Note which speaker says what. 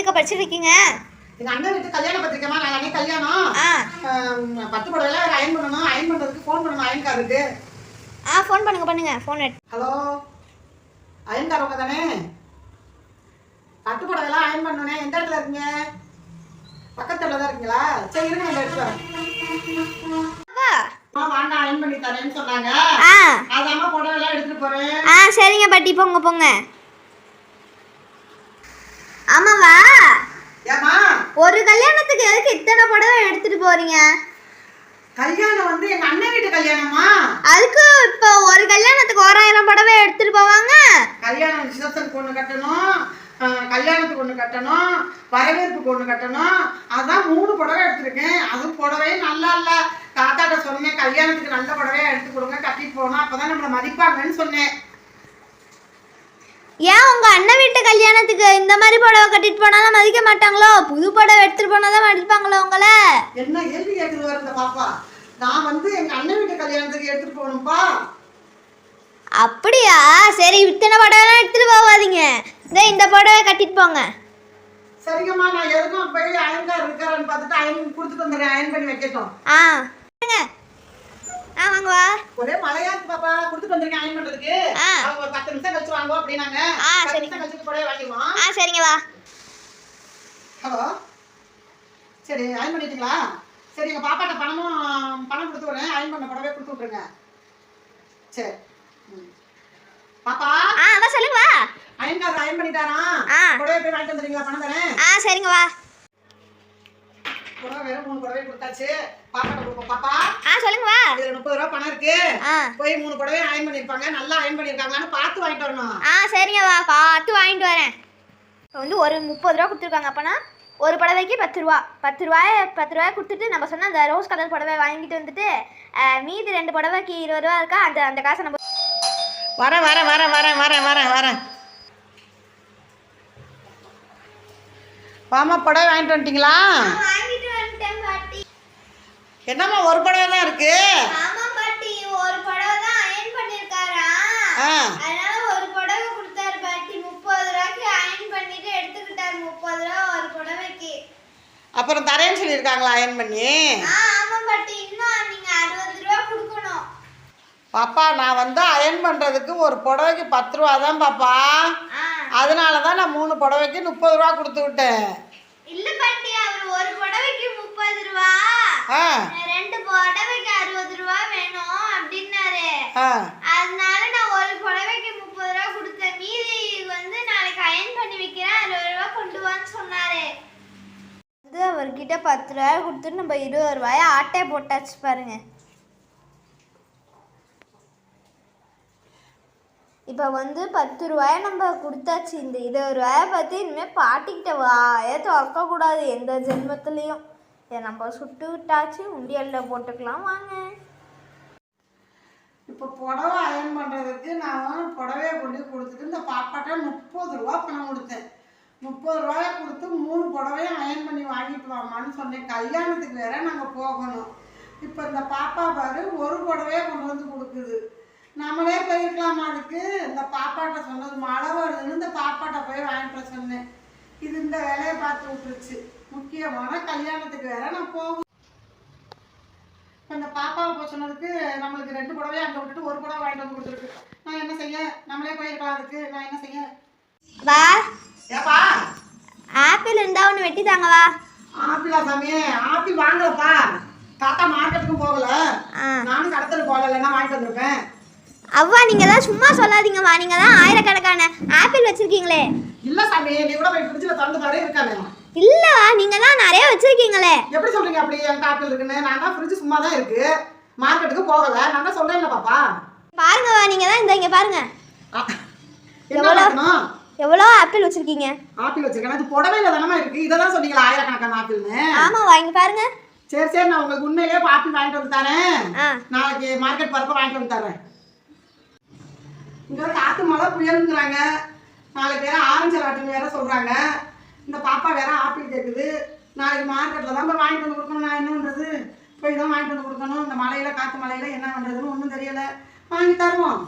Speaker 1: பத்திரிக்கை படிச்சிருக்கீங்க?
Speaker 2: எங்க அண்ணன் வீட்டு கல்யாண பத்திரிக்கைமா நாளைக்கு கல்யாணம்.
Speaker 1: ஆ.
Speaker 2: ஆம், பத்து புடவைல அயன் பண்ணணும். அயன் பண்றதுக்கு ஃபோன் பண்ணணும். அயன்காருக்கு
Speaker 1: ஆ ஃபோன் பண்ணுங்க பண்ணுங்க. ஃபோன் எடு.
Speaker 2: ஹலோ? அயன்காரவங்க தானே பட்டு புடவைலாம் அயன் பண்ணணுனே எந்த இடத்துல இருக்கீங்க? பக்கத்துல தான் இருக்கீங்களா? சரி இருங்க நான்
Speaker 1: அப்பா.
Speaker 2: ஆ, வாங்க அயன் பண்ணி தரேன்னு சொன்னாங்க.
Speaker 1: ஆ.
Speaker 2: அதாம புடவைலாம் எடுத்துட்டு போறேன்.
Speaker 1: ஆ சரிங்க பாட்டி. போங்க போங்க ஆமாவா
Speaker 2: ஏமா
Speaker 1: ஒரு கல்யாணத்துக்கு எதுக்கு இத்தனை புடவை எடுத்துட்டு போறீங்க?
Speaker 2: கல்யாணம் வந்து எங்க அண்ணன் வீட்டு கல்யாணமா?
Speaker 1: அதுக்கு இப்போ ஒரு கல்யாணத்துக்கு ஓராயிரம் புடவை எடுத்துட்டு போவாங்க?
Speaker 2: கல்யாணம் ரிசப்ஷனுக்கு ஒன்று கட்டணும் கல்யாணத்துக்கு ஒன்று கட்டணும் வரவேற்புக்கு ஒன்று கட்டணும். அதான் மூணு புடவை எடுத்திருக்கேன். அதுவும் புடவையே நல்லா இல்லை. தாத்தாட்ட சொன்னேன் கல்யாணத்துக்கு நல்ல புடவையா எடுத்து கொடுங்க கட்டிட்டு போகணும். அப்பதான் நம்மளை மதிப்பாங்கன்னு சொன்னேன்.
Speaker 1: ஏன் உங்க அண்ணன் வீட்டு கல்யாணத்துக்கு இந்த மாதிரி புடவை கட்டிட்டு போனாலும் மதிக்க மாட்டாங்களோ? புது புடவை எடுத்துட்டு போனாதான் மதிப்பாங்களோ உங்களை?
Speaker 2: என்ன கேள்வி கேட்குது இந்த பாப்பா. நான் வந்து எங்க அண்ணன் வீட்டு கல்யாணத்துக்கு எடுத்துட்டு போகணும்ப்பா
Speaker 1: அப்படியா? சரி இத்தனை புடவைலாம் எடுத்துட்டு போகாதீங்க. இந்த இந்த புடவை கட்டிட்டு போங்க.
Speaker 2: சரிங்கம்மா நான் எதுக்கும் போய் அயன்கார் இருக்காரான்னு பார்த்துட்டு அயன் கொடுத்துட்டு வந்துடுறேன். அயன் பண்ணி வைக்கட்டும்.
Speaker 1: ஆ. ஆ வாங்க வா.
Speaker 2: ஒரே மழையா இருக்கு பாப்பா. கொடுத்துட்டு வந்திருக்கேன் அயன் பண்றதுக்கு
Speaker 1: ஆ.
Speaker 2: அவங்க ஒரு பத்து நிமிஷம் கழிச்சு வாங்க அப்படின்னாங்க.
Speaker 1: ஆ, சரி.
Speaker 2: நிமிஷம் கழிச்சு புடவை வாங்கிடுவோம்.
Speaker 1: ஆ சரிங்க வா.
Speaker 2: ஹலோ. சரி அயன் பண்ணிட்டீங்களா? சரி எங்கள் பாப்பாட்ட பணமும் பணம் கொடுத்து விடுறேன். அயன் பண்ண புடவை கொடுத்து விட்ருங்க சரி. பாப்பா?
Speaker 1: ஆ வா சொல்லுங்க வா.
Speaker 2: அயன்காரர் அயன் பண்ணிட்டாராம். புடவை போய் வாங்கிட்டு வந்துடுறீங்களா? பணம் தரேன்
Speaker 1: ஆ சரிங்க வா.
Speaker 2: புடவை வேற மூணு புடவை கொடுத்தாச்சு. பாப்பாட்ட கொடுப்போம். பாப்பா?
Speaker 1: ஆ சொல்லுங்க வா
Speaker 2: இதுல முப்பது ரூபா பணம் இருக்கு. போய் மூணு புடவை அயன் பண்ணியிருப்பாங்க நல்லா அயன் பண்ணியிருக்காங்களான்னு பார்த்து வாங்கிட்டு வரணும்.
Speaker 1: ஆ சரிங்க வா பார்த்து வாங்கிட்டு வரேன். இப்போ வந்து ஒரு முப்பது ரூபா கொடுத்துருக்காங்க. அப்போனா ஒரு புடவைக்கு பத்து ரூபா. பத்து ரூபாய் பத்து ரூபாய் கொடுத்துட்டு நம்ம சொன்ன அந்த ரோஸ் கலர் புடவை வாங்கிட்டு வந்துட்டு மீதி ரெண்டு புடவைக்கு இருபது ரூபா இருக்கா? அந்த அந்த காசை நம்ம
Speaker 2: வரேன் வரேன் வரேன் வரேன் வரேன் வரேன் வரேன். வாமா புடவை வாங்கிட்டு வந்துட்டீங்களா? என்னம்மா ஒரு புடவை தான் இருக்கு
Speaker 1: ஆமா பாட்டி ஒரு புடவை தான் அயன் பண்ணிருக்காரா
Speaker 2: ஆ
Speaker 1: அதனால ஒரு புடவை கொடுத்தாரு பாட்டி. முப்பது ரூபாய்க்கு அயன் பண்ணிட்டு எடுத்துக்கிட்டாரு. முப்பது ரூபா ஒரு புடவைக்கு.
Speaker 2: அப்புறம் தரேன்னு சொல்லியிருக்காங்களா அயன் பண்ணி?
Speaker 1: ஆமா பாட்டி. இன்னும் நீங்க அறுபது ரூபா கொடுக்கணும்.
Speaker 2: பாப்பா நான் வந்து அயன் பண்ணுறதுக்கு ஒரு புடவைக்கு பத்து ரூபா தான் பாப்பா. அதனால தான் நான் மூணு புடவைக்கு முப்பது ரூபா கொடுத்து விட்டேன்
Speaker 1: இல்ல பாட்டி அவர் ஒரு புடவைக்கு முப்பது ரூபா
Speaker 2: ஆ
Speaker 1: ரெண்டு புடவைக்கு அறுபது ரூபா வேணும் அப்படின்னாரு
Speaker 2: ஆ
Speaker 1: அதனால நான் ஒரு புடவைக்கு முப்பது ரூபா கொடுத்தேன் மீதி வந்து நாளைக்கு அயன் பண்ணி வைக்கிறேன் அறுபது ரூபா கொண்டு வான்னு சொன்னாரு வந்து அவர்கிட்ட பத்து ரூபாய் கொடுத்துட்டு நம்ம இருபது ரூபாயை ஆட்டை போட்டாச்சு பாருங்க. இப்போ வந்து பத்து ரூபாயை நம்ம கொடுத்தாச்சு. இந்த இருபது ரூபாய பார்த்து இனிமேல் பாட்டிக்கிட்ட வாயே திறக்கக்கூடாது எந்த ஜென்மத்துலேயும். இதை நம்ம சுட்டு விட்டாச்சு உண்டியலில் போட்டுக்கலாம் வாங்க.
Speaker 2: இப்போ புடவை அயன் பண்ணுறதுக்கு நான் புடவையை கொண்டு கொடுத்துட்டு இந்த பாப்பாட்ட முப்பது ரூபா பணம் கொடுத்தேன். முப்பது ரூபாயை கொடுத்து மூணு புடவையும் அயன் பண்ணி வாங்கிட்டு வாமான்னு சொன்னேன். கல்யாணத்துக்கு வேற நாங்கள் போகணும். இப்போ இந்த பாப்பா பாரு ஒரு புடவையே கொண்டு வந்து கொடுக்குது. நம்மளே போயிருக்கலாமா அதுக்கு? இந்த பாப்பாட்ட சொன்னது மழை வருதுன்னு இந்த பாப்பாட்ட போய் வாங்கிட்டு வர சொன்னேன். இது இந்த வேலையை பார்த்து விட்டுருச்சு. முக்கியமான கல்யாணத்துக்கு வேற நான் போகணும். இப்போ இந்த பாப்பாவை போய் சொன்னதுக்கு நம்மளுக்கு ரெண்டு புடவையும் அங்கே விட்டுட்டு ஒரு புடவை வாங்கிட்டு வந்து கொடுத்துருக்கு. நான் என்ன செய்ய? நம்மளே போயிருக்கலாம் அதுக்கு. நான் என்ன செய்ய? ஏப்பா?
Speaker 1: ஆப்பிள் இருந்தா ஒன்று வெட்டி தாங்க வா
Speaker 2: ஆப்பிளா சாமி? ஆப்பிள் வாங்கலப்பா. தாத்தா மார்க்கெட்டுக்கும் போகல. நானும் கடத்தல் போகல இல்லைன்னா வாங்கிட்டு வந்திருப்பேன்.
Speaker 1: அவ்வா நீங்க தான் சும்மா சொல்லாதீங்கம்மா. நீங்க தான் ஆயிரக்கணக்கான ஆப்பிள் வச்சிருக்கீங்களே.
Speaker 2: இல்லை சாமி நீ கூட போய் ஃப்ரிட்ஜில் திறந்து பாரு இருக்கானே
Speaker 1: இல்லவா நீங்க தான் நிறைய வச்சிருக்கீங்களே.
Speaker 2: எப்படி சொல்றீங்க அப்படி என்கிட்ட ஆப்பிள் இருக்குன்னு? நான் தான் ஃப்ரிட்ஜ் சும்மா தான் இருக்கு. மார்க்கெட்டுக்கு போகல. நான் தான் சொல்றேன்ல பாப்பா.
Speaker 1: பாருங்கவா நீங்க தான் இந்த இங்க பாருங்க.
Speaker 2: என்ன
Speaker 1: எவ்வளோ? ஆப்பிள் வச்சிருக்கீங்க?
Speaker 2: ஆப்பிள் வச்சிருக்கேன். அது புடவையில தானமா இருக்கு. இதை தான் சொன்னீங்களா ஆயிரக்கணக்கான ஆப்பிள்னு?
Speaker 1: ஆமாவா இங்க பாருங்க.
Speaker 2: சரி சரி நான் உங்களுக்கு உண்மையிலேயே ஆப்பிள் வாங்கிட்டு வந்து தரேன். நாளைக்கு மார்க்கெட் போறப்ப வாங்கிட்டு வந்து தரேன். இங்க காத்து மழை புயலுங்கிறாங்க. நாளைக்கு வேற ஆரஞ்சு ஆப்பிள் வேற சொல்றாங்க. இந்த பாப்பா வேற ஆப்பிள் கேக்குது. நாளைக்கு மார்க்கெட்ல தான் போய் வாங்கிட்டு வந்து கொடுக்கணும். நான் என்ன பண்றது? போய் தான் வாங்கிட்டு வந்து கொடுக்கணும். இந்த மலையில காத்து மலையில என்ன பண்றதுன்னு ஒன்றும் தெரியல. வாங்கி தருவோம்.